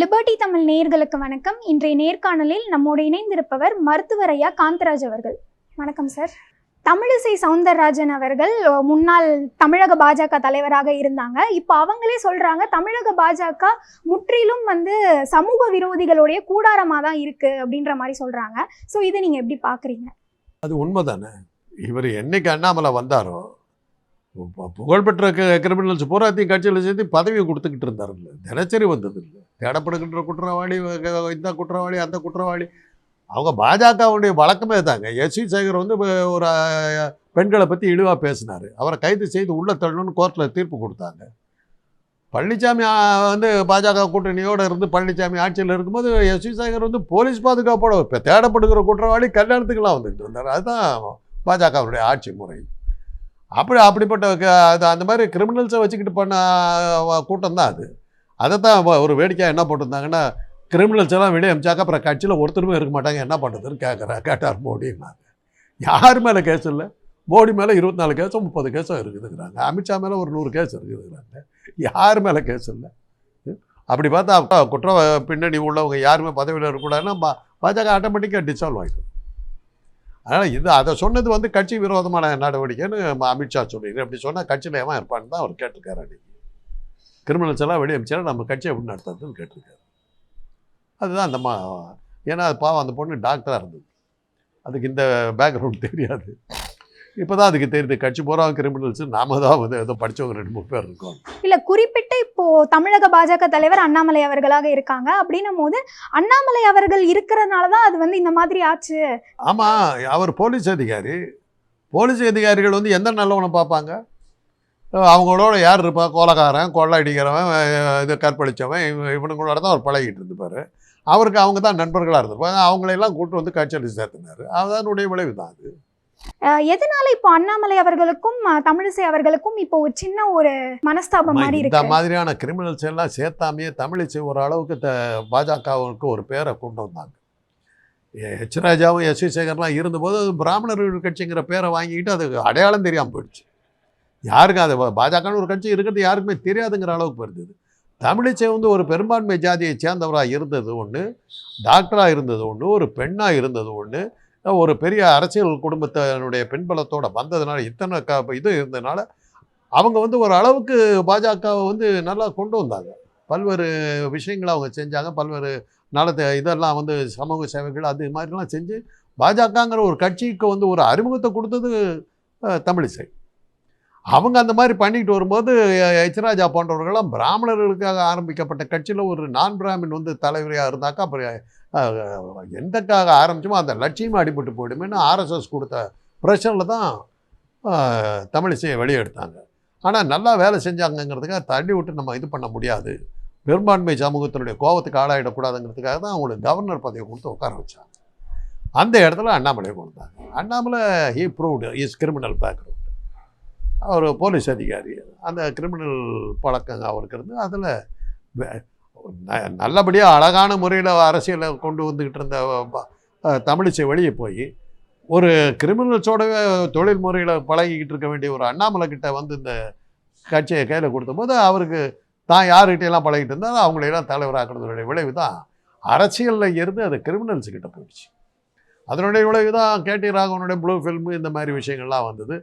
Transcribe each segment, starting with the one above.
Liberty Tamil நேயர்களுக்கு வணக்கம். இன்றைய நேர்காணலில் நம்மோடு இணைந்திருப்பவர் மருத்துவர் ஐயா காந்தராஜ் அவர்கள். வணக்கம் சார் தமிழிசை சவுந்தரராஜன் அவர்கள் முன்னாள் தமிழக பாஜக தலைவராக இருந்தாங்க. இப்போ அவங்களே சொல்றாங்க தமிழக பாஜக முற்றிலும் வந்து சமூக விரோதிகளுடைய கூடாரமாக தான் இருக்கு அப்படின்ற மாதிரி சொல்றாங்க. ஸோ இதை நீங்க எப்படி பாக்குறீங்க? அது உண்மைதானே? இவர் என்னைக்கு அண்ணாமலை வந்தாரோ புகழ்பெற்ற கிரிமினல்ஸ் பூராத்தையும் கட்சியில் சேர்த்து பதவியை கொடுத்துக்கிட்டு இருந்தாருல்ல. தினச்சரி வந்தது இல்லை தேடப்படுகின்ற குற்றவாளி இந்த குற்றவாளி அந்த குற்றவாளி. அவங்க பாஜகவுடைய வழக்கமே தாங்க எஸ். வி. சேகர் வந்து ஒரு பெண்களை பற்றி இழிவாக பேசினார். அவரை கைது செய்து உள்ள தள்ளணும்னு கோர்ட்டில் தீர்ப்பு கொடுத்தாங்க. பழனிசாமி வந்து பாஜக கூட்டணியோடு இருந்து பழனிசாமி ஆட்சியில் இருக்கும்போது எஸ். வி. சேகர் வந்து போலீஸ் பாதுகாப்போட இப்போ தேடப்படுகிற குற்றவாளி கல்யாணத்துக்கெல்லாம் வந்துக்கிட்டு இருந்தார். அதுதான் பாஜகவுடைய ஆட்சி முறை. அப்படி அப்படிப்பட்ட க- அது அந்த மாதிரி கிரிமினல்ஸை வச்சுக்கிட்டு பண்ண கூட்டம் தான் அது. அதை தான் ஒரு வேடிக்கையாக என்ன போட்டிருந்தாங்கன்னா கிரிமினல்ஸ் எல்லாம் வெளியே அமிச்சாக்க அப்புறம் கட்சியில் ஒருத்தருமே இருக்க மாட்டாங்க. என்ன பண்ணுறதுன்னு கேட்குறா கேட்டார் மோடின்னாங்க யார் மேலே கேஸ் இல்லை? மோடி மேலே இருபத்தி நாலு கேஸும் முப்பது கேஸும் இருக்குதுங்கிறாங்க. அமித்ஷா மேலே ஒரு நூறு கேஸ் இருக்குதுங்கிறாங்க. யார் மேலே கேஸ் இல்லை? அப்படி பார்த்தா அப்ப குற்ற பின்னணி உள்ளவங்க யாருமே பதவியில் இருக்கக்கூடாதுன்னா பாஜக ஆட்டோமேட்டிக்காக டிசால்வ் ஆகிடும் அதனால் இது அதை சொன்னது வந்து கட்சி விரோதமான நடவடிக்கைன்னு அமித்ஷா சொல்லிடுது அப்படி சொன்னால் கட்சியில் ஏமா இருப்பான்னு தான் அவர் கேட்டிருக்காரு அன்றைக்கி கிரிமினல்ஸ் எல்லாம் வெளியே அமிச்சா நம்ம கட்சி எப்படி நடத்துறதுன்னு கேட்டிருக்காரு. அதுதான் அந்த மா ஏன்னா அது பாவம் அந்த பொண்ணு டாக்டராக இருந்தது. அதுக்கு இந்த பேக்ரவுண்ட் தெரியாது. இப்போ தான் அதுக்கு தெரியுது கட்சி பூரா கிரிமினல்ஸ் நாம தான் வந்து ஏதோ படித்தவங்க ரெண்டு மூணு பேர் இருக்கோம். இல்ல குறிப்பிட்ட இப்போ தமிழக பாஜக தலைவர் அண்ணாமலை அவர்களாக இருக்காங்க. அப்படின்னும் போது அண்ணாமலை அவர்கள் இருக்கிறதுனால தான் அது வந்து இந்த மாதிரி ஆச்சு. ஆமாம் அவர் போலீஸ் அதிகாரி. போலீஸ் அதிகாரிகள் வந்து எந்த நல்லவனை பார்ப்பாங்க? அவங்களோட யார் இருப்பா? கொலகாரன் கொள்ளை அடிக்கிறவன் இது கற்பழிச்சவன் இவ- இவனுங்களோட தான் அவர் பழகிட்டு இருந்துப்பார். அவருக்கு அவங்க தான் நண்பர்களாக இருந்திருப்பாங்க அவங்களையெல்லாம் கூட்டு வந்து கட்சியில் சேர்த்துனார். அதனுடைய விளைவு தான் அது. எதனால இப்போ அண்ணாமலை அவர்களுக்கும் தமிழிசை அவர்களுக்கும் இப்போ ஒரு சின்ன ஒரு மனஸ்தாபம் மாதிரி இந்த மாதிரியான கிரிமினல்ஸ் எல்லாம் சேர்த்தாமையே தமிழிசை ஒரு அளவுக்கு த பாஜகவுக்கு ஒரு பேரை கொண்டு வந்தாங்க. எச். ராஜாவும் எஸ். வி சேகர்லாம் இருந்தபோது அது பிராமணர்கள் கட்சிங்கிற பேரை வாங்கிக்கிட்டு அது அடையாளம் தெரியாமல் போயிடுச்சு. யாருக்கும் அது பாஜகன்னு ஒரு கட்சி இருக்கிறது யாருக்குமே தெரியாதுங்கிற அளவுக்கு வருது தமிழிசை வந்து ஒரு பெரும்பான்மை ஜாதியை சேர்ந்தவராக இருந்தது ஒன்று டாக்டராக இருந்தது ஒன்று ஒரு பெண்ணாக இருந்தது ஒன்று ஒரு பெரிய அரசியல் குடும்பத்தினுடைய பின்பலத்தோடு வந்ததுனால இத்தனை க இது இருந்ததுனால அவங்க வந்து ஒரு அளவுக்கு பாஜகவை வந்து நல்லா கொண்டு வந்தாங்க. பல்வேறு விஷயங்களை அவங்க செஞ்சாங்க. பல்வேறு நலத்தை இதெல்லாம் வந்து சமூக சேவைகள் அது மாதிரிலாம் செஞ்சு பாஜகங்கிற ஒரு கட்சிக்கு வந்து ஒரு அறிமுகத்தை கொடுத்தது தமிழிசை. அவங்க அந்த மாதிரி பண்ணிட்டு வரும்போது எச்ராஜா போன்றவர்கள்லாம் பிராமணர்களுக்காக ஆரம்பிக்கப்பட்ட கட்சியில் ஒரு நான் பிராமின் வந்து தலைவரையாக இருந்தாக்கா அப்புறம் எந்தக்காக ஆரம்பிச்சோமோ அந்த லட்சியமாக அடிபட்டு போயிடுமேன்னு ஆர்எஸ்எஸ் கொடுத்த ப்ரெஷரில் தான் தமிழிசையை வெளியே எடுத்தாங்க ஆனால் நல்லா வேலை செஞ்சாங்கங்கிறதுக்காக தள்ளி விட்டு நம்ம இது பண்ண முடியாது. பெரும்பான்மை சமூகத்தினுடைய கோபத்துக்கு ஆளாயிடக்கூடாதுங்கிறதுக்காக தான் அவங்களுக்கு கவர்னர் பதவியை கொடுத்து உட்கார வச்சாங்க. அந்த இடத்துல அண்ணாமலையை கொடுத்தாங்க Annamalai he proved is criminal background our police அதிகாரி. அந்த கிரிமினல் பழக்கம் அவருக்கு இருந்து. அதில் நல்லபடியாக அழகான முறையில் அரசியலை கொண்டு வந்துக்கிட்டு இருந்த தமிழிசை வெளியே போய் ஒரு கிரிமினல்ஸோடவே தொழில் முறையில் பழகிக்கிட்டு இருக்க வேண்டிய ஒரு அண்ணாமலை கிட்ட வந்து இந்த கட்சியை கையில் கொடுத்தபோது அவருக்கு தான் யார்கிட்டையெல்லாம் பழகிட்டு இருந்தாரோ அவங்களையெல்லாம் தலைவராக்குறதுடைய விளைவு தான் அரசியலில் இருந்து அது கிரிமினல்ஸ் கிட்ட போயிடுச்சு. அதனுடைய விளைவு தான் கேடி ராகவனுடைய ப்ளூ ஃபில்மு இந்த மாதிரி விஷயங்கள்லாம் வந்தது.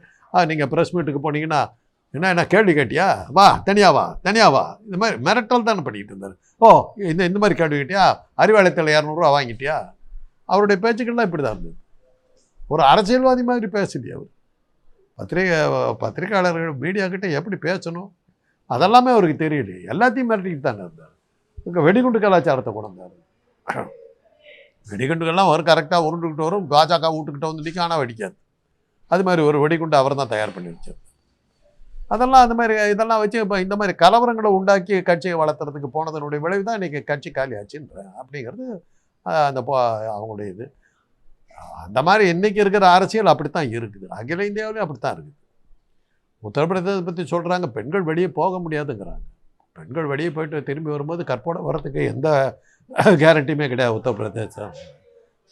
நீங்கள் ப்ரெஸ் மீட்டுக்கு போனீங்கன்னா என்ன என்ன கேள்வி கேட்டியா? வா தனியா வா தனியா வா. இந்த மாதிரி மிரட்டல் தானே பண்ணிக்கிட்டு இருந்தார். ஓ இந்த இந்த மாதிரி கேள்வி கேட்டியா? அறிவாலயத்தில் இரநூறுவா வாங்கிட்டியா? அவருடைய பேச்சுக்கள்லாம் இப்படி தான் இருந்தது. ஒரு அரசியல்வாதி மாதிரி பேசலையே அவர். பத்திரிகை பத்திரிகையாளர்கள் மீடியாக்கிட்ட எப்படி பேசணும்? அதெல்லாமே அவருக்கு தெரியல எல்லாத்தையும் மிரட்டிக்கிட்டு தானே இருந்தார். இங்கே வெடிகுண்டு கலாச்சாரத்தை கொண்டு வந்தார். வெடிகுண்டுகள்லாம் வரும் கரெக்டாக உருண்டுக்கிட்டு வரும். பாஜக வீட்டுக்கிட்ட வந்து நிற்க ஆனால் வெடிக்காது. அது மாதிரி ஒரு வெடிகுண்டு அவர் தான் தயார் பண்ணி வச்சார். அதெல்லாம் அந்த மாதிரி இதெல்லாம் வச்சு இப்போ இந்த மாதிரி கலவரங்களை உண்டாக்கி கட்சியை வளர்த்துறதுக்கு போனதனுடைய விளைவு தான் இன்றைக்கி கட்சி காலி ஆச்சுன்ற அப்படிங்கிறது அந்த போ அவங்களுடைய இது அந்த மாதிரி இன்றைக்கி இருக்கிற அரசியல் அப்படி தான் இருக்குது. அகில இந்தியாவிலையும் அப்படித்தான் இருக்குது. உத்தரப்பிரதேசத்தை பற்றி சொல்கிறாங்க பெண்கள் வெளியே போக முடியாதுங்கிறாங்க. பெண்கள் வெளியே போயிட்டு திரும்பி வரும்போது கற்போட வர்றதுக்கு எந்த கேரண்டியுமே கிடையாது உத்தரப்பிரதேசம்.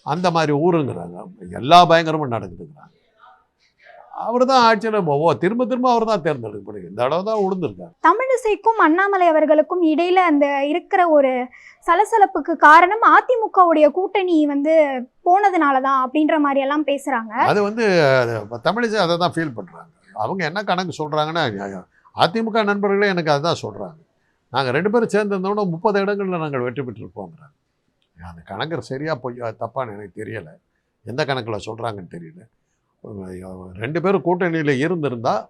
அந்த மாதிரி ஊருங்கிறாங்க. எல்லா பயங்கரமும் நடக்குதுங்கிறாங்க. அவர் தான் ஆட்சியில் ஓ திரும்ப திரும்ப அவர் தான் தேர்ந்தெடுக்கப்படுது இந்த தடவை தான் உளுந்திருக்காங்க தமிழிசைக்கும் அண்ணாமலை அவர்களுக்கும் இடையில அந்த இருக்கிற ஒரு சலசலப்புக்கு காரணம் அதிமுகவுடைய கூட்டணி வந்து போனதுனால தான் அப்படின்ற மாதிரி எல்லாம் பேசுறாங்க. அது வந்து தமிழிசை அதை தான் ஃபீல் பண்ணுறாங்க அவங்க என்ன கணக்கு சொல்கிறாங்கன்னா அதிமுக நண்பர்களே எனக்கு அதுதான் சொல்கிறாங்க நாங்கள் ரெண்டு பேரும் சேர்ந்திருந்தோம்னா முப்பது இடங்களில் நாங்கள் வெற்றி பெற்றிருப்போங்கிறாங்க அந்த கணக்கு சரியாக போய் தப்பான்னு எனக்கு தெரியலை. எந்த கணக்கில் சொல்கிறாங்கன்னு தெரியல. ரெண்டு பேரும் கூட்டணியில் இருந்திருந்தால்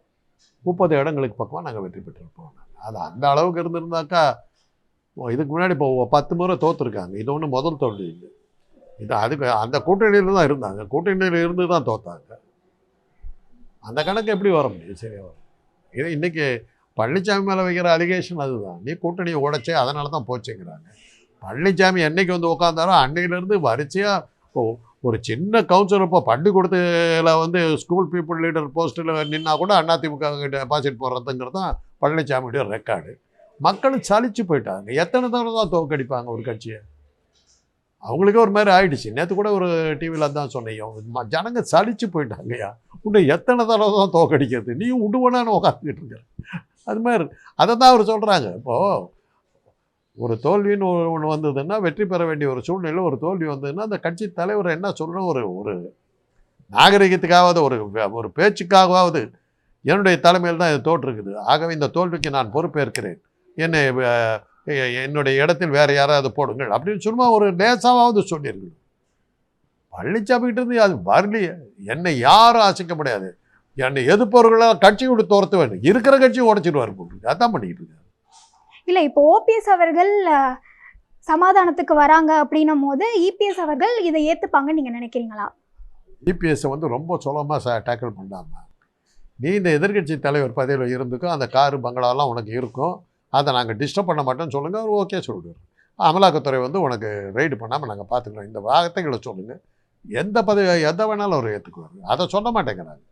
முப்பது இடங்களுக்கு பக்கமாக நாங்கள் வெற்றி பெற்றிருப்போம். அது அந்த அளவுக்கு இருந்திருந்தாக்கா இதுக்கு முன்னாடி இப்போ பத்து முறை தோற்றுருக்காங்க இது ஒன்றும் முதல் தோல்வி இல்லை. இது அதுக்கு அந்த கூட்டணியில் தான் இருந்தாங்க. கூட்டணியில் இருந்து தான் தோத்தாங்க. அந்த கணக்கு எப்படி வர முடியும் சரியாக வரும். இது இன்றைக்கி பழனிசாமி மேலே வைக்கிற அலிகேஷன் அதுதான். நீ கூட்டணியை உடைச்சே அதனால தான் போச்சுங்கிறாங்க. பழனிசாமி என்றைக்கு வந்து உட்காந்தாரோ அன்னையிலேருந்து வரிசையாக ஒரு சின்ன கவுன்சிலர் இப்போ பள்ளிக்கூடத்தில் வந்து ஸ்கூல் பீப்புள் லீடர் போஸ்ட்டில் நின்னா கூட அதிமுக டெபாசிட் போடுறதுங்கிறது தான் பழனிசாமியுடைய ரெக்கார்டு மக்களும் சலிச்சு போயிட்டாங்க. எத்தனை தடவை தான் தோக்கடிப்பாங்க ஒரு கட்சியை? அவங்களுக்கே ஒரு மாதிரி ஆயிடுச்சு. நேற்று கூட ஒரு டிவியில் தான் சொன்னையும் ஜனங்க சலிச்சு போயிட்டாங்கய்யா உன்னை எத்தனை தடவை தான் தோக்கடிக்கிறது நீ விடுவனான்னு உட்காந்துக்கிட்டு இருக்க. அது மாதிரி அதை தான் அவர் சொல்கிறாங்க இப்போது ஒரு தோல்வின்னு ஒன்று வந்ததுன்னா வெற்றி பெற வேண்டிய ஒரு சூழ்நிலை ஒரு தோல்வி வந்ததுன்னா அந்த கட்சி தலைவர் என்ன சொல்லணும் ஒரு ஒரு நாகரிகத்துக்காவது ஒரு ஒரு பேச்சுக்காகவாவது என்னுடைய தலைமையில் தான் இது தோற்றுருக்குது. ஆகவே இந்த தோல்விக்கு நான் பொறுப்பேற்கிறேன். என்னை என்னுடைய இடத்தில் வேறு யாராவது போடுங்கள் அப்படின்னு சும்மா ஒரு லேசாவது சொல்லியிருக்கணும். பழனிசாமிகிட்ட இருந்து அது வரலையே. என்னை யாரும் அசைக்க முடியாது. என்னை எதிர்ப்பவர்களால் கட்சி விட்டு துரத்து வேண்டும் இருக்கிற கட்சியும் உடச்சிடுவார் போட்டு அதான் பண்ணிக்கிட்டு இருக்கு இல்லை இப்போ ஓபிஎஸ் அவர்கள் சமாதானத்துக்கு வராங்க அப்படின்னும் போது இபிஎஸ் அவர்கள் இதை ஏற்றுப்பாங்கன்னு நீங்கள் நினைக்கிறீங்களா? இபிஎஸ்ஸை வந்து ரொம்ப சுலபமாக டேக்கிள் பண்ணாமல் நீ இந்த எதிர்கட்சி தலைவர் பதவியில் இருந்துக்கும் அந்த காரு பங்களாலாம் உனக்கு இருக்கும் அதை நாங்கள் டிஸ்டர்ப் பண்ண மாட்டோம்னு சொல்லுங்கள் அவர் ஓகே சொல்லிடுவார். அமலாக்கத்துறை வந்து உனக்கு ரைடு பண்ணாமல் நாங்கள் பார்த்துக்கிறோம் இந்த வார்த்தைகளை சொல்லுங்கள் எந்த பதவி எதை வேணாலும் அவர் ஏற்றுக்குவார் அதை சொல்ல மாட்டேங்கிறாங்க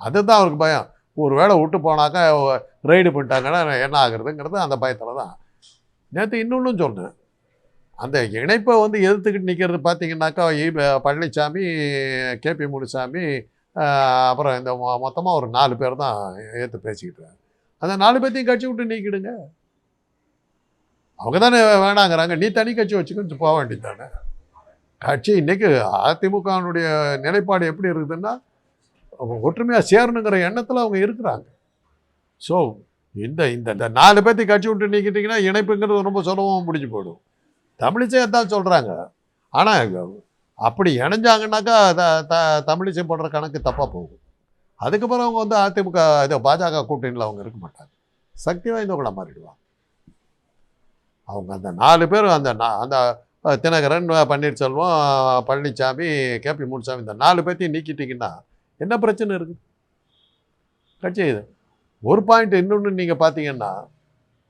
அதுதான் அவருக்கு பயம். ஒரு வேளை விட்டு போனாக்கா ரெய்டு பண்ணிட்டாங்கன்னா என்ன ஆகுறதுங்கிறது அந்த பயத்தில் தான் நேற்று இன்னொன்றும் சொன்னேன். அந்த இணைப்பை வந்து எதிர்த்துக்கிட்டு நிற்கிறது பார்த்தீங்கன்னாக்கா பழனிசாமி கேபி முனுசாமி அப்புறம் இந்த மொத்தமாக ஒரு நாலு பேர் தான் ஏற்று பேசிக்கிட்டு அந்த நாலு பேர்த்தையும் கட்சி விட்டு நீக்கிடுங்க. அவங்க தானே வேணாங்கிறாங்க. நீ தனி கட்சி வச்சுக்கிட்டு போக வேண்டியது தானே கட்சி இன்றைக்கி அதிமுகவினுடைய நிலைப்பாடு எப்படி இருக்குதுன்னா ஒற்றுமையாக சேரணுங்கிற எண்ணத்தில் அவங்க இருக்கிறாங்க. ஸோ இந்த இந்த இந்த நாலு பேர்த்தையும் கட்சி விட்டு நீக்கிட்டிங்கன்னா இணைப்புங்கிறது ரொம்ப சுலபமாக முடிஞ்சு போயிடும். தமிழிசையை தான் சொல்கிறாங்க ஆனால் அப்படி இணைஞ்சாங்கன்னாக்கா த த தமிழிசை போடுற கணக்கு தப்பாக போகும். அதுக்கப்புறம் அவங்க வந்து அதிமுக இது பாஜக கூட்டணியில் அவங்க இருக்க மாட்டாங்க. சக்தி வாய்ந்தவங்களாக மாறிடுவாங்க. அவங்க அந்த நாலு பேர் அந்த அந்த தினகரன் பன்னீர்செல்வம் பழனிசாமி கேபி முனுசாமி இந்த நாலு பேர்த்தையும் நீக்கிட்டிங்கன்னா என்ன பிரச்சனை இருக்குது கட்சி இது. ஒரு பாயிண்ட் இன்னொன்று நீங்கள் பார்த்தீங்கன்னா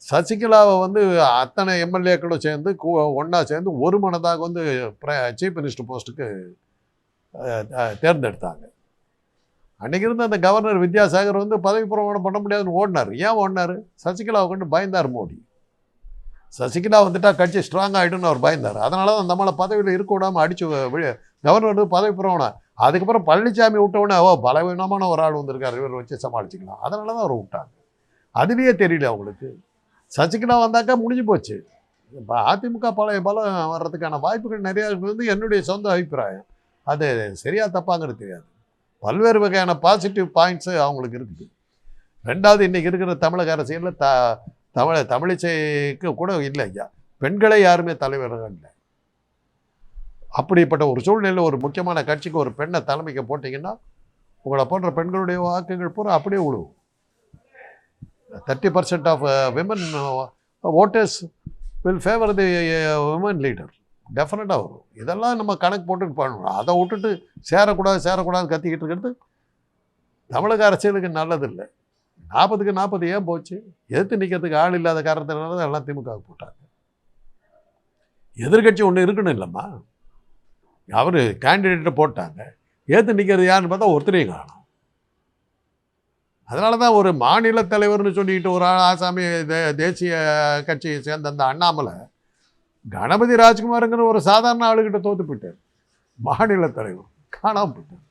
சசிகலாவை வந்து அத்தனை எம்எல்ஏக்களும் சேர்ந்து ஒன்றா சேர்ந்து ஒரு மனதாக வந்து சீஃப் மினிஸ்டர் போஸ்ட்டுக்கு தேர்ந்தெடுத்தாங்க. அன்றைக்கி இருந்து அந்த கவர்னர் வித்யாசாகர் வந்து பதவி பிரமாணம் பண்ண முடியாதுன்னு ஓடினார். ஏன் ஓடினார்? சசிகலாவை கொண்டு பயந்தார் மோடி. சசிகலா வந்துட்டால் கட்சி ஸ்ட்ராங் ஆகிடும்னு அவர் பயந்தார். அதனால தான் நம்மளை பதவியில் இருக்க விடாமல் அடிச்சு கவர்னர் வந்து பதவி பிரமாணம் அதுக்கப்புறம் பழனிசாமி விட்டவுடனே ஓ பலவீனமான ஒரு ஆள் வந்திருக்காரு இவர் வச்சு சமாளிச்சுக்கலாம். அதனால தான் அவர் விட்டாங்க. அதுலேயே தெரியல அவங்களுக்கு. சசிகலா வந்தாக்கா முடிஞ்சு போச்சு. இப்போ அதிமுக பழைய பலம் வர்றதுக்கான வாய்ப்புகள் நிறையா இருக்குது என்னுடைய சொந்த அபிப்பிராயம். அது சரியாக தப்பாங்கிறது தெரியாது. பல்வேறு வகையான பாசிட்டிவ் பாயிண்ட்ஸு அவங்களுக்கு இருக்குது. ரெண்டாவது இன்றைக்கி இருக்கிற தமிழக அரசியலில் த தமிழ தமிழிசைக்கு கூட இல்லை ஐயா. பெண்களே யாருமே தலைவர்கள் இல்லை. அப்படிப்பட்ட ஒரு சூழ்நிலையில் ஒரு முக்கியமான கட்சிக்கு ஒரு பெண்ணை தலைமைக்கு போட்டிங்கன்னா உங்களை போன்ற பெண்களுடைய வாக்குகள் பூரா அப்படியே விழுவும் thirty percent of women voters will favour the women leader டெஃபினட்டாக வரும். இதெல்லாம் நம்ம கணக்கு போட்டு பண்ணணும். அதை விட்டுட்டு சேரக்கூடாது சேரக்கூடாது கத்திக்கிட்டு இருக்கிறது தமிழக அரசியலுக்கு நல்லதில்லை. நாற்பதுக்கு நாற்பது ஏன் போச்சு? எதிர்த்து நிற்கிறதுக்கு ஆள் இல்லாத காரணத்தினால தான் எல்லாம் திமுக போட்டாங்க. எதிர்க்கட்சி ஒன்று இருக்கணும் இல்லைம்மா. அவர் கேண்டிடேட்டை போட்டாங்க. ஏற்று நிற்கிறது யாருன்னு பார்த்தா ஒருத்தரையும் காணும். அதனால தான் ஒரு மாநில தலைவர்னு சொல்லிட்டு ஒரு ஆள் ஆசாமி தே- தேசிய கட்சியை சேர்ந்த அந்த அண்ணாமலை கணபதி ராஜ்குமாருங்கிற ஒரு சாதாரண ஆளுகிட்ட தோத்து போயிட்டார். மாநில தலைவர் காணாமல் போயிட்டார்.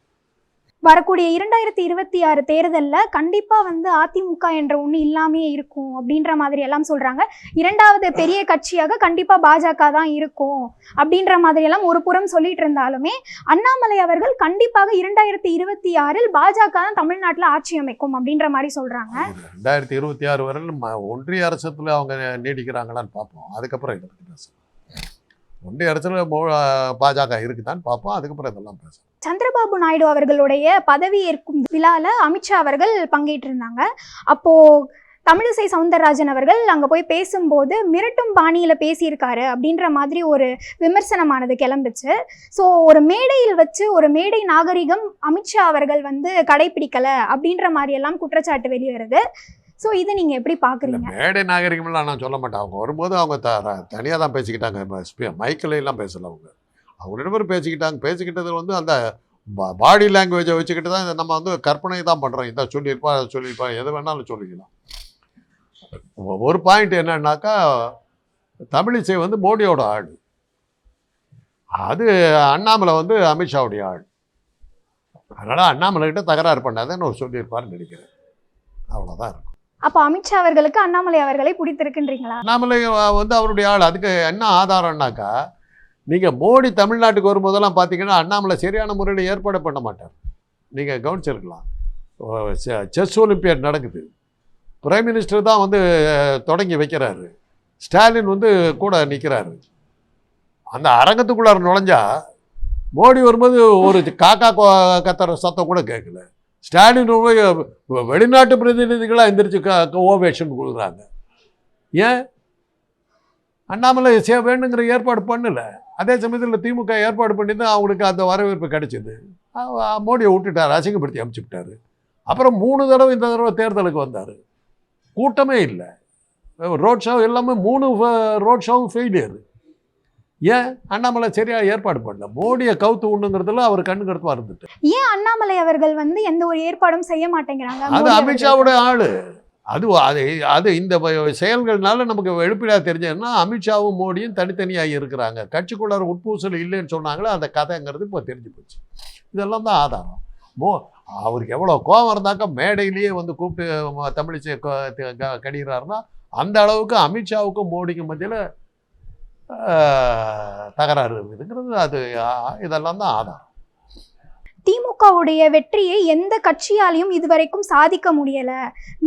வரக்கூடிய இரண்டாயிரத்தி இருபத்தி ஆறு தேர்தலில் கண்டிப்பாக வந்து அதிமுக என்ற ஒன்று இல்லாமே இருக்கும் அப்படின்ற மாதிரி எல்லாம் சொல்கிறாங்க இரண்டாவது பெரிய கட்சியாக கண்டிப்பாக பாஜக தான் இருக்கும் அப்படின்ற மாதிரி எல்லாம் ஒரு புறம் சொல்லிட்டு இருந்தாலுமே அண்ணாமலை அவர்கள் கண்டிப்பாக இரண்டாயிரத்தி இருபத்தி ஆறில் பாஜக தான் தமிழ்நாட்டில் ஆட்சி அமைக்கும் அப்படின்ற மாதிரி சொல்கிறாங்க ரெண்டாயிரத்தி இருபத்தி ஆறு வரையில் ஒன்றிய அரசத்தில் அவங்க நீடிக்கிறாங்களான்னு பார்ப்போம். அதுக்கப்புறம் இதை பற்றி பேசுவோம். ஒன்றிய அரசில் பாஜக இருக்குதான் பார்ப்போம். அதுக்கப்புறம் இதெல்லாம் பேசலாம். சந்திரபாபு நாயுடு அவர்களுடைய பதவி ஏற்கும் விழால அமித்ஷா அவர்கள் பங்கேற்றிருந்தாங்க. அப்போ தமிழிசை சவுந்தரராஜன் அவர்கள் அங்கே போய் பேசும்போது மிரட்டும் பாணியில் பேசியிருக்காரு அப்படின்ற மாதிரி ஒரு விமர்சனமானது கிளம்புச்சு. ஸோ ஒரு மேடையில் வச்சு ஒரு மேடை நாகரிகம் அமித்ஷா அவர்கள் வந்து கடைபிடிக்கலை அப்படின்ற மாதிரி எல்லாம் குற்றச்சாட்டு வெளிவருது. ஸோ இதை நீங்கள் எப்படி பார்க்குறீங்க மேடை நாகரிகம்லாம் நான் சொல்ல மாட்டேன். அவங்க வரும்போது அவங்க த தனியாக தான் பேசிக்கிட்டாங்க. மைக்கில் எல்லாம் பேசல அவங்க. அவங்க ரெண்டு பேரும் பேசிக்கிட்டாங்க. பேசிக்கிட்டது வந்து அந்த பாடி லாங்குவேஜை வச்சுக்கிட்டு தான் நம்ம வந்து கற்பனை தான் பண்ணுறோம் இதை சொல்லியிருப்பா அதை சொல்லியிருப்பா எது வேணாலும் சொல்லிக்கலாம். ஒரு பாயிண்ட் என்னன்னாக்கா தமிழிசை வந்து மோடியோட ஆள். அது அண்ணாமலை வந்து அமித்ஷாவுடைய ஆள். அதனால் அண்ணாமலை கிட்ட தகராறு பண்ணாதேன்னு ஒரு சொல்லியிருப்பாருன்னு நினைக்கிறேன். அவ்வளோதான் இருக்கும். அப்போ அமித்ஷா அவர்களுக்கு அண்ணாமலை அவர்களை பிடித்திருக்குன்றீங்களா? அண்ணாமலை வந்து அவருடைய ஆள். அதுக்கு என்ன ஆதாரம்னாக்கா நீங்கள் மோடி தமிழ்நாட்டுக்கு வரும்போதெல்லாம் பார்த்தீங்கன்னா அண்ணாமலை சரியான முறையில் ஏற்பாடு பண்ண மாட்டார். நீங்கள் கவனிச்சிருக்கலாம். செஸ் ஒலிம்பியாட் நடக்குது. பிரைம் மினிஸ்டர் தான் வந்து தொடங்கி வைக்கிறாரு. ஸ்டாலின் வந்து கூட நிற்கிறாரு அந்த அரங்கத்துக்குள்ளார நுழைஞ்சா மோடி வரும்போது ஒரு காக்கா கத்துற சத்தம் கூட கேட்கல. ஸ்டாலின் வெளிநாட்டு பிரதிநிதிகளாக எந்திரிச்சு ஓவேஷன் கொடுக்குறாங்க. ஏன்? அண்ணாமலை சே வேணுங்கிற ஏற்பாடு பண்ணல. அதே சமயத்தில் திமுக ஏற்பாடு பண்ணி தான் அவங்களுக்கு அந்த வரவேற்பு கிடைச்சிது. மோடியை விட்டுட்டார் அசிங்கப்படுத்தி அமுச்சு அப்புறம் மூணு தடவை இந்த தடவை தேர்தலுக்கு வந்தார். கூட்டமே இல்லை. ரோட் ஷோ எல்லாமே மூணு ரோட் ஷோவும் ஃபெயிலியர் ஏன் அண்ணாமலை சரியாக ஏற்பாடு பண்ணல? மோடியை கவுத்து உண்ணுங்கிறதுல அவர் கண்ணு கருத்துவா இருந்துட்டு ஏன் அண்ணாமலை அவர்கள் வந்து எந்த ஒரு ஏற்பாடும் செய்ய மாட்டேங்கிறாங்க? அது? அமித்ஷாவோட ஆளு. அது அது அது இந்த செயல்கள்னால நமக்கு வெளிப்படையாக தெரிஞ்சதுன்னா அமித்ஷாவும் மோடியும் தனித்தனியாக இருக்கிறாங்க. கட்சிக்குள்ளார உட்பூசல் இல்லைன்னு சொன்னாங்களே அந்த கதைங்கிறது இப்போ தெரிஞ்சு போச்சு. இதெல்லாம் தான் ஆதாரம். மோ அவருக்கு எவ்வளோ கோபம் இருந்தாக்கா மேடையிலேயே வந்து கூப்பிட்டு தமிழிசை கடிகிறாருன்னா அந்த அளவுக்கு அமித்ஷாவுக்கும் மோடிக்கும் மத்தியில் தகராறு இருக்குதுங்கிறது அது இதெல்லாம் தான் ஆதாரம். திமுகவுடைய வெற்றியை எந்த கட்சியாலையும் இதுவரைக்கும் சாதிக்க முடியல.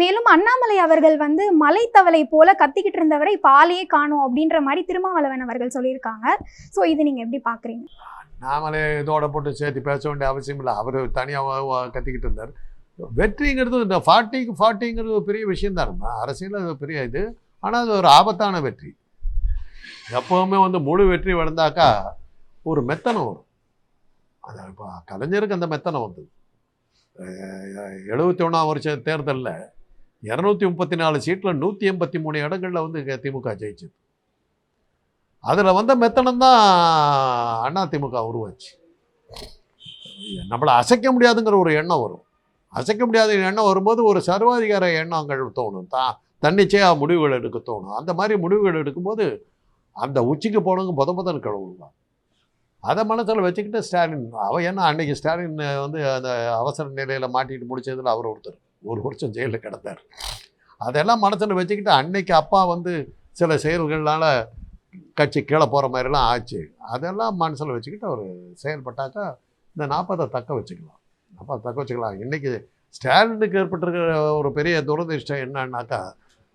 மேலும் அண்ணாமலை அவர்கள் வந்து மலைத்தவளை போல கத்திக்கிட்டு இருந்தவரை இப்ப ஆளையே காணும் அப்படின்ற மாதிரி திருமாவளவன் அவர்கள் சொல்லியிருக்காங்க. ஸோ இது நீங்க எப்படி பாக்குறீங்க? நாமளே இதோட போட்டு சேர்த்து பேச வேண்டிய அவசியம் இல்லை. அவர் தனியாக கத்திக்கிட்டு இருந்தார். வெற்றிங்கிறது இந்த ஃபார்ட்டிக்கு ஃபார்ட்டிங்கிறது ஒரு பெரிய விஷயம் தானம்மா அரசியல் அது பெரிய இது. ஆனால் அது ஒரு ஆபத்தான வெற்றி. எப்போவுமே வந்து முழு வெற்றி வளர்ந்தாக்கா ஒரு மெத்தனம் வரும். அது இப்போ கலைஞருக்கு அந்த மெத்தனம் வந்தது எழுபத்தி ஒன்றாம் வருஷ தேர்தலில் இரநூத்தி முப்பத்தி நாலு சீட்டில் நூற்றி எண்பத்தி மூணு இடங்களில் வந்து திமுக ஜெயிச்சது. அதில் வந்த மெத்தனம் தான் அண்ணா திமுக உருவாச்சு. நம்மளை அசைக்க முடியாதுங்கிற ஒரு எண்ணம் வரும். அசைக்க முடியாத எண்ணம் வரும்போது ஒரு சர்வாதிகார எண்ணங்கள் தோணும். தான் தன்னிச்சையாக முடிவுகள் எடுக்க தோணும். அந்த மாதிரி முடிவுகள் எடுக்கும்போது அந்த உச்சிக்கு போனவங்க முத முதல் கடவுள் அதை மனசில் வச்சுக்கிட்டு ஸ்டாலின் அவன் என்ன அன்றைக்கி ஸ்டாலின் வந்து அந்த அவசர நிலையில் மாட்டிட்டு முடிச்சதில் அவர் ஒருத்தர் ஒரு வருஷம் ஜெயிலில் கிடந்தார். அதெல்லாம் மனசில் வச்சுக்கிட்டு அன்னைக்கு அப்பா வந்து சில செயல்கள்னால கட்சி கீழே போகிற மாதிரிலாம் ஆச்சு. அதெல்லாம் மனசில் வச்சுக்கிட்டு அவர் செயல்பட்டாக்கா இந்த நாற்பதை தக்க வச்சுக்கலாம். நாற்பதை தக்க வச்சுக்கலாம். இன்றைக்கி ஸ்டாலினுக்கு ஏற்பட்டிருக்கிற ஒரு பெரிய துரதிர்ஷ்டம் என்னன்னாக்கா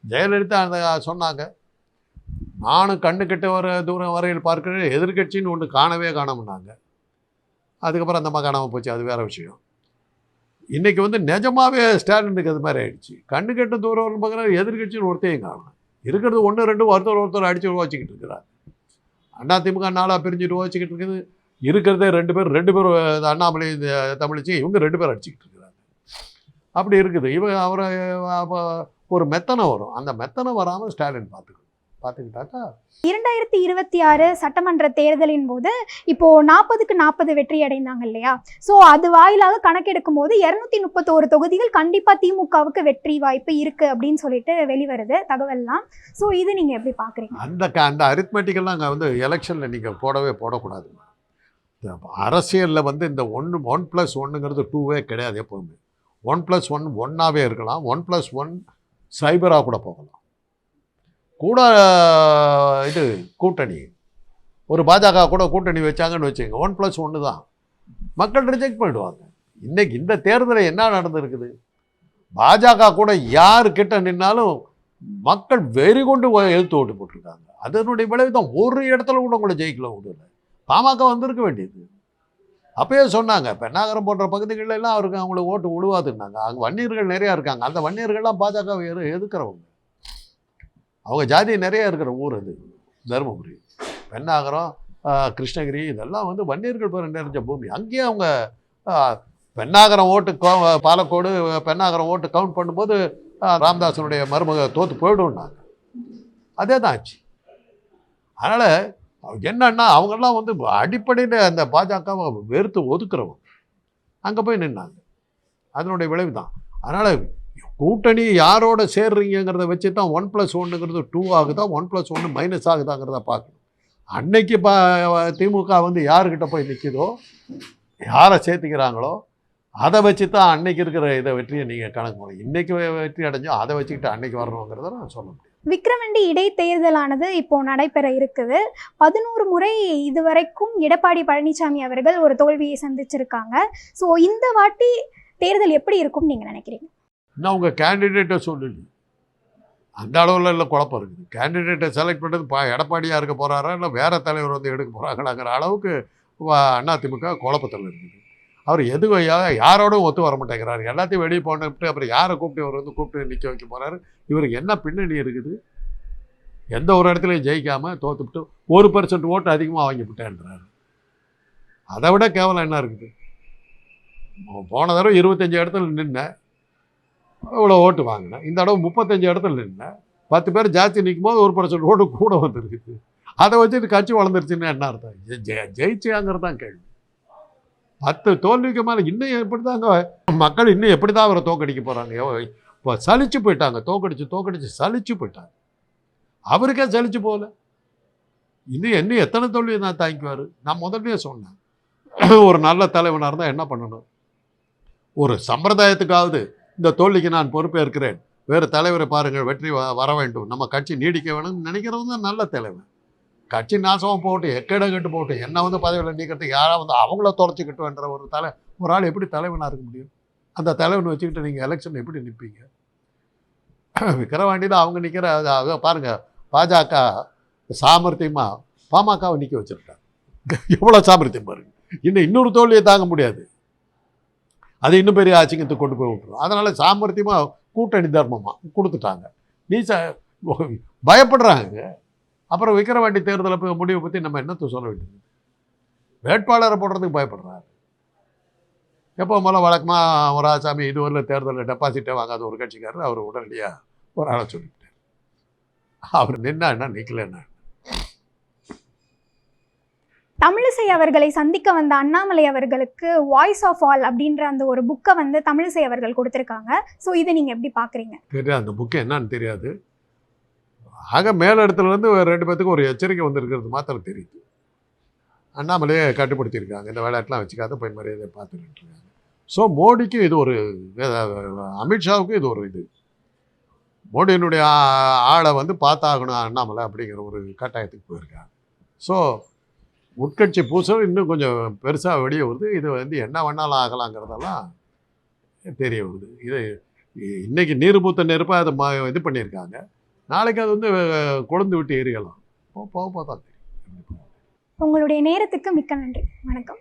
ஜெயலலிதா அந்த சொன்னாங்க நானும் கண்ணு ஒரு வர தூரம் வரையில் பார்க்கிறேன் எதிர்கட்சின்னு ஒன்று காணவே காணமுன்னாங்க அதுக்கப்புறம் அந்த அம்மா காணாமல் போச்சு அது வேறு விஷயம். இன்றைக்கி வந்து நிஜமாகவே ஸ்டாலினுக்கு அது மாதிரி ஆகிடுச்சு கண்ணு கெட்ட தூரம் பார்க்குற எதிர்க்கட்சின்னு ஒருத்தையும் காணும். இருக்கிறது ஒன்று ரெண்டு ஒருத்தர் ஒருத்தர் அடித்து உருவாச்சிக்கிட்டு இருக்கிறார் அண்ணா திமுக நாளாக பிரிஞ்சு உருவாச்சிக்கிட்டு இருக்குது. இருக்கிறதே ரெண்டு பேர் ரெண்டு பேர் அண்ணாமலை இந்த தமிழிச்சி இவங்க ரெண்டு பேர் அடிச்சுக்கிட்டு இருக்கிறாங்க. அப்படி இருக்குது. இவங்க அவரை ஒரு மெத்தனை வரும். அந்த மெத்தனை வராமல் ஸ்டாலின் பார்த்துக்கணும். பார்த்துக்கிட்டாக்கா இரண்டாயிரத்தி இருபத்தி ஆறு சட்டமன்ற தேர்தலின் போது இப்போ நாற்பதுக்கு நாற்பது வெற்றி அடைந்தாங்க இல்லையா? ஸோ அது வாயிலாக கணக்கெடுக்கும் போது இரநூத்தி முப்பத்தோரு தொகுதிகள் கண்டிப்பா திமுகவுக்கு வெற்றி வாய்ப்பு இருக்கு அப்படின்னு சொல்லிட்டு வெளிவருது தகவல்லாம். ஸோ இது நீங்க எப்படி பாக்குறீங்க? அந்த அந்த அரித்மெட்டிக்கெல்லாம் அங்கே வந்து எலெக்ஷனில் நீங்கள் போடவே போடக்கூடாது. அரசியலில் வந்து இந்த ஒன்று ஒன் ப்ளஸ் ஒன்றுங்கிறது டூவே கிடையாது எப்போவுமே ஒன் ப்ளஸ் ஒன் ஒன்னாகவே இருக்கலாம். ஒன் ப்ளஸ் ஒன் சைபராக கூட போகலாம். கூட இது கூட்டணி. ஒரு பாஜக கூட கூட்டணி வச்சாங்கன்னு வச்சுங்க ஒன் ப்ளஸ் ஒன்று தான். மக்கள் ரிஜெக்ட் பண்ணிடுவாங்க. இன்றைக்கி இந்த தேர்தலில் என்ன நடந்திருக்குது? பாஜக கூட யார் கிட்ட நின்னாலும் மக்கள் வெறி கொண்டு எழுத்து ஓட்டு போட்டிருக்காங்க. அதனுடைய விளைவு தான் ஒரு இடத்துல கூட உங்களை ஜெயிக்கல விடல பாமக வந்திருக்க வேண்டியது. அப்பயே சொன்னாங்க பெண்ணாகரம் போன்ற பகுதிகளெல்லாம் அவருக்கு அவங்களுக்கு ஓட்டு விழுவாதுன்னாங்க அங்கே வன்னியர்கள் நிறையா இருக்காங்க. அந்த வன்னியர்கள்லாம் பாஜக எது எதுக்குறவங்க அவங்க ஜாதி நிறைய இருக்கிற ஊர் அது தருமபுரி. பெண்ணாகரம் கிருஷ்ணகிரி இதெல்லாம் வந்து வன்னியர்கள் பேர் நிறைஞ்ச பூமி. அங்கேயே அவங்க பெண்ணாகரம் ஓட்டு கோ- பாலக்கோடு பெண்ணாகரம் ஓட்டு கவுண்ட் பண்ணும்போது ராமதாசனுடைய மருமக தோத்து போயிடும்னாங்க. அதே தான் ஆச்சு. அதனால் என்னன்னா அவங்கெல்லாம் வந்து அடிப்படையில் அந்த பாஜகவை வெறுத்து ஒதுக்குறவங்க. அங்கே போய் நின்னாங்க. அதனுடைய விளைவு தான் அதனால் கூட்டணி யாரோட சேர்றீங்கிறத வச்சு தான் ஒன் ப்ளஸ் ஒன்றுங்கிறது டூ ஆகுதா ஒன் ப்ளஸ் ஒன்று மைனஸ் ஆகுதாங்கிறத பார்க்கணும். அன்னைக்கு பா திமுக வந்து யாருக்கிட்ட போய் நிற்கிதோ யாரை சேர்த்துக்கிறாங்களோ அதை வச்சு தான் அன்னைக்கு இருக்கிற இதை வெற்றியை நீங்கள் கணக்கு போகணும் இன்றைக்கி வெற்றி அடைஞ்சோ அதை வச்சுக்கிட்டு அன்னைக்கு வரணுங்கிறத நான் சொல்ல முடியும். விக்ரவண்டி இடைத்தேர்தலானது இப்போ நடைபெற இருக்குது. பதினோரு முறை இதுவரைக்கும் எடப்பாடி பழனிசாமி அவர்கள் ஒரு தோல்வியை சந்திச்சிருக்காங்க. ஸோ இந்த வாட்டி தேர்தல் எப்படி இருக்கும்னு நீங்கள் நினைக்கிறீங்க? இன்னும் அவங்க கேண்டிடேட்டை சொல்லி அந்த அளவில் இல்லை குழப்பம் இருக்குது. கேண்டிடேட்டை செலக்ட் பண்ணுறது பா எடப்பாடியாக இருக்க போகிறாரா இல்லை வேறு தலைவர் வந்து எடுக்க போகிறாங்களாங்கிற அளவுக்கு அதிமுக குழப்பத்தில் இருக்குது. அவர் எது யாரோடும் ஒத்து வர மாட்டேங்கிறாரு. எல்லாத்தையும் வெளியே போனப்பட்டு அப்புறம் யாரை கூப்பிட்டு அவர் வந்து கூப்பிட்டு நிற்க வைக்க போகிறாரு இவருக்கு என்ன பின்னணி இருக்குது? எந்த ஒரு இடத்துலையும் ஜெயிக்காமல் தோத்துவிட்டு ஒரு பர்சன்ட் ஓட்டு அதிகமாக வாங்கி விட்டேன்றாரு. அதை விட கேவலம் என்ன இருக்குது? போன தடவை இருபத்தஞ்சி இடத்துல நின்னேன். இவ்வளோ ஓட்டு வாங்கினேன். இந்த தடவை முப்பத்தஞ்சு இடத்துல இல்லை பத்து பேர் ஜாஸ்தி நிற்கும் போது ஒரு பர்சன்ட் ஓட்டு கூட வந்துருக்குது. அதை வச்சுட்டு கட்சி வளர்ந்துருச்சுன்னு என்ன அர்த்தம்? ஜெ- ஜெயிச்சாங்கிறது தான் கேள்வி. பத்து தோல்விக்கு மேலே இன்னும் எப்படி தாங்க மக்கள் இன்னும் எப்படி தான் அவரை தோக்கடிக்க போகிறாங்க இப்போ சலிச்சு போயிட்டாங்க. தோக்கடிச்சு தோக்கடிச்சு சலிச்சு போயிட்டாங்க. அவருக்கே சலிச்சு போகல. இன்னும் இன்னும் எத்தனை தோல்வியை நான் தாங்கிக்குவார்? நான் முதல்லயே சொன்னேன். ஒரு நல்ல தலைவனாக இருந்தால் என்ன பண்ணணும்? ஒரு சம்பிரதாயத்துக்காவது இந்த தோல்விக்கு நான் பொறுப்பேற்கிறேன். வேறு தலைவரை பாருங்கள் வெற்றி வ- வர வேண்டும். நம்ம கட்சி நீடிக்க வேணும்னு நினைக்கிறவங்க தான் நல்ல தலைவன் கட்சி நாசமாக போட்டு எக்கேட கட்டு போட்டு என்ன வந்து பதவியில் நீக்கிறதுக்கு யாராவது வந்து அவங்கள தொலைச்சிக்கிட்டோன்ற ஒரு தலை ஒரு ஆள் எப்படி தலைவனாக இருக்க முடியும்? அந்த தலைவனை வச்சுக்கிட்டு நீங்கள் எலெக்ஷன் எப்படி நிற்பீங்க விக்கிரவாண்டியில் அவங்க நிற்கிற அதை பாருங்கள் பாஜக சாமர்த்தியமாக பாமகவை நிற்க வச்சுருக்காங்க. எவ்வளோ சாமர்த்தியம் பாருங்கள் இன்னும் இன்னொரு தோல்வியை தாங்க முடியாது. அது இன்னும் பெரிய ஆச்சரியத்தை கொண்டு போய் விட்டுரும். அதனால் சாமர்த்தியமாக கூட்டணி தர்மமாக கொடுத்துட்டாங்க. நீ ச பயப்படுறாங்க. அப்புறம் விக்கிரவாண்டி தேர்தலை போய் முடிவை பற்றி நம்ம என்னத்தை சொல்ல வேண்டியது? வேட்பாளரை போடுறதுக்கு பயப்படுறாரு. எப்போ முதல்ல வழக்கமாக ஒரு ஆசாமி இதுவரையில் தேர்தலில் டெபாசிட்டே வாங்காத ஒரு கட்சிக்காரர் அவர் உடனடியாக ஒரு ஆளை சொல்லிவிட்டார் அவர் நின்னா என்ன நிற்கலன்னா தமிழிசை அவர்களை சந்திக்க வந்த அண்ணாமலை அவர்களுக்கு வாய்ஸ் ஆஃப் ஆல் அப்படின்ற அந்த ஒரு புக்கை வந்து தமிழிசை அவர்கள் கொடுத்துருக்காங்க. ஸோ இதை நீங்கள் எப்படி பார்க்குறீங்க தெரியாது அந்த புக்கு என்னன்னு தெரியாது. ஆக மேலிடத்துலேருந்து ரெண்டு பேத்துக்கும் ஒரு எச்சரிக்கை வந்திருக்கிறது மாத்திரம் தெரியுது. அண்ணாமலையே கட்டுப்படுத்தியிருக்காங்க. இந்த விளையாட்டுலாம் வச்சுக்காத போய் மரியாதை பார்த்துட்டு இருக்காங்க ஸோ மோடிக்கு இது ஒரு அமித்ஷாவுக்கும் அமித்ஷாவுக்கு இது ஒரு இது. மோடியினுடைய ஆளை வந்து பார்த்தாகணும் அண்ணாமலை அப்படிங்கிற ஒரு கட்டாயத்துக்கு போயிருக்காங்க. ஸோ உட்கட்சி பூசல் இன்னும் கொஞ்சம் பெருசாக வெளியே வருது. இது வந்து என்ன வேணாலும் ஆகலாங்கிறதெல்லாம் தெரிய வருது. இது இன்றைக்கி நீர் பூத்த நெருப்பாக அதை ம இது பண்ணியிருக்காங்க. நாளைக்கு அது வந்து கொழுந்து விட்டு எரியலாம். போ- போக போக தான் தெரியும். உங்களுடைய நேரத்துக்கு மிக்க நன்றி. வணக்கம்.